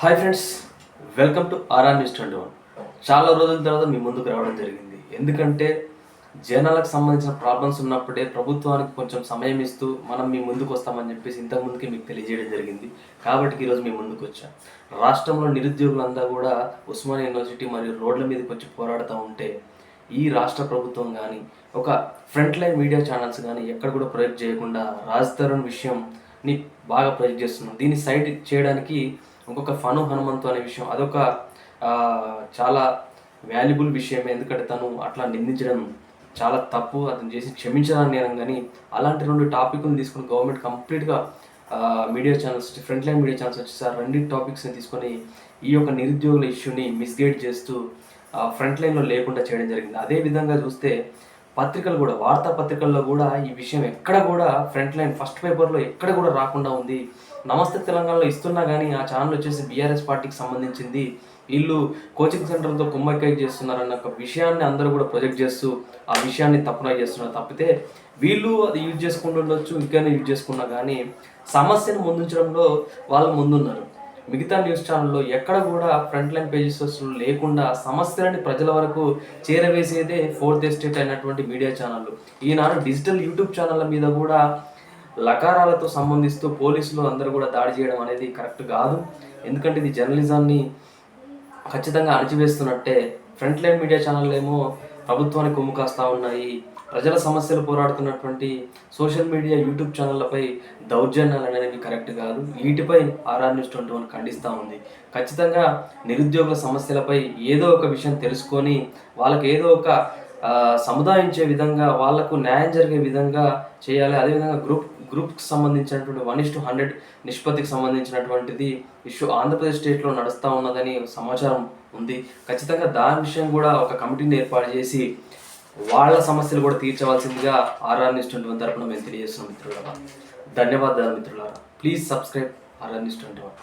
Hi friends welcome to RR news twenty one. చాలా రోజుల తర్వాత మీ ముందుకు రావడం జరిగింది. ఎందుకంటే జనాలకు సంబంధించిన ప్రాబ్లమ్స్ ఉన్నప్పుడే ప్రభుత్వానికి కొంచెం సమయం ఇస్తూ మనం మీ ముందుకు వస్తామని చెప్పేసి ఇంతకుముందుకే మీకు తెలియజేయడం జరిగింది. కాబట్టి ఈరోజు మీ ముందుకు వచ్చాం. రాష్ట్రంలో నిరుద్యోగులంతా కూడా ఉస్మానియా యూనివర్సిటీ మరియు రోడ్ల మీదకి వచ్చి పోరాడుతూ ఉంటే ఈ రాష్ట్ర ప్రభుత్వం కానీ ఒక ఫ్రంట్ లైన్ మీడియా ఛానల్స్ కానీ ఎక్కడ కూడా ప్రొజెక్ట్ చేయకుండా రాజ్ తరుణ్ విషయంని బాగా ప్రొజెక్ట్ చేస్తున్నాం దీన్ని సైడ్ చేయడానికి ఇంకొక ఫను హనుమంతు అనే విషయం అదొక చాలా వాల్యుబుల్ విషయమే. ఎందుకంటే తను అట్లా నిందించడం చాలా తప్పు. అతను చేసి క్షమించాలని నేను కానీ అలాంటి రెండు టాపిక్ని తీసుకుని గవర్నమెంట్ కంప్లీట్గా media channels front line media channels వచ్చేసారి రెండు టాపిక్స్ని తీసుకొని ఈ యొక్క నిరుద్యోగుల ఇష్యూని మిస్గైడ్ చేస్తూ ఫ్రంట్ లైన్లో లేకుండా చేయడం జరిగింది. అదే విధంగా చూస్తే పత్రికలు కూడా వార్తాపత్రికల్లో కూడా ఈ విషయం ఎక్కడ కూడా ఫ్రంట్ లైన్ ఫస్ట్ పేపర్లో ఎక్కడ కూడా రాకుండా ఉంది. నమస్తే తెలంగాణలో ఇస్తున్నా కానీ ఆ ఛానల్ వచ్చేసి బీఆర్ఎస్ పార్టీకి సంబంధించింది. వీళ్ళు కోచింగ్ సెంటర్తో కుమ్మక్కై చేస్తున్నారన్న ఒక విషయాన్ని అందరూ కూడా ప్రొజెక్ట్ చేస్తూ ఆ విషయాన్ని తప్పున చేస్తున్నారు. తప్పితే వీళ్ళు అది యూజ్ చేసుకుంటుండొచ్చు ఇంకా ఇంకైనా యూజ్ చేసుకున్నా కానీ సమస్యను ముందుంచడంలో వాళ్ళు ముందున్నారు. మిగతా న్యూస్ ఛానల్లో ఎక్కడ కూడా ఫ్రంట్ లైన్ పేజెస్ లేకుండా సమస్యలని ప్రజల వరకు చేరవేసేదే ఫోర్త్ ఎస్టేట్ అయినటువంటి మీడియా ఛానళ్ళు. ఈనాడు డిజిటల్ యూట్యూబ్ ఛానళ్ళ మీద కూడా లకారాలతో సంబంధిస్తూ పోలీసులు అందరూ కూడా దాడి చేయడం అనేది కరెక్ట్ కాదు. ఎందుకంటే ఇది జర్నలిజాన్ని ఖచ్చితంగా అణచివేస్తున్నట్టే. ఫ్రంట్ లైన్ మీడియా ఛానల్ ఏమో ప్రభుత్వానికి కొమ్ము కాస్తా ఉన్నాయి. ప్రజల సమస్యలు పోరాడుతున్నటువంటి సోషల్ మీడియా యూట్యూబ్ ఛానళ్ళపై దౌర్జన్యాలు అనేవి కరెక్ట్ కాదు. వీటిపై ఆర్ఆర్ న్యూస్ ట్వంటీ వన్ ఖండిస్తూ ఉంది. ఖచ్చితంగా నిరుద్యోగుల సమస్యలపై ఏదో ఒక విషయం తెలుసుకొని వాళ్ళకి ఏదో ఒక సముదాయించే విధంగా వాళ్ళకు న్యాయం జరిగే విధంగా చేయాలి. అదేవిధంగా గ్రూప్ గ్రూప్కి సంబంధించినటువంటి వన్ ఇస్ టు హండ్రెడ్ నిష్పత్తికి సంబంధించినటువంటిది ఇష్యూ ఆంధ్రప్రదేశ్ స్టేట్లో నడుస్తూ ఉన్నదని సమాచారం ఉంది. ఖచ్చితంగా దాని విషయం కూడా ఒక కమిటీని ఏర్పాటు చేసి వాళ్ళ సమస్యలు కూడా తీర్చవలసిందిగా ఆర్ఆర్ న్యూస్ ట్వంటీ వన్ తరపున మేము తెలియజేస్తున్నాం మిత్రులారా. ధన్యవాదాలు మిత్రులారా. Please subscribe RR news twenty one.